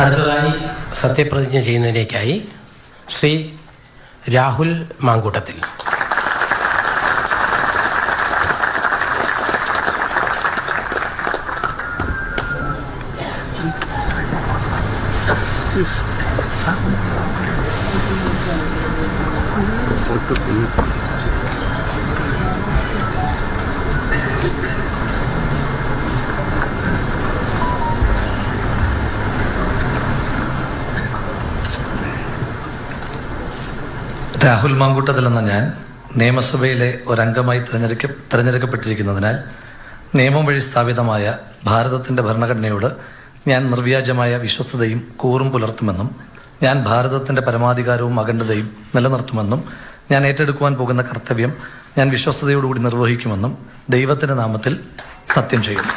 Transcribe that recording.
അടുത്തതായി സത്യപ്രതിജ്ഞ ചെയ്യുന്നതിലേക്കായി ശ്രീ രാഹുൽ മാങ്കൂട്ടത്തിൽ. രാഹുൽ മാങ്കൂട്ടത്തിൽ എന്ന ഞാൻ നിയമസഭയിലെ ഒരംഗമായി തിരഞ്ഞെടുക്ക തിരഞ്ഞെടുക്കപ്പെട്ടിരിക്കുന്നതിനാൽ നിയമം വഴി സ്ഥാപിതമായ ഭാരതത്തിന്റെ ഭരണഘടനയോട് ഞാൻ നിർവ്യാജമായ വിശ്വസ്തതയും കൂറും പുലർത്തുമെന്നും ഞാൻ ഭാരതത്തിന്റെ പരമാധികാരവും അഖണ്ഡതയും നിലനിർത്തുമെന്നും ഞാൻ ഏറ്റെടുക്കുവാൻ പോകുന്ന കർത്തവ്യം ഞാൻ വിശ്വസ്തയോടുകൂടി നിർവഹിക്കുമെന്നും ദൈവത്തിന്റെ നാമത്തിൽ സത്യം ചെയ്യുന്നു.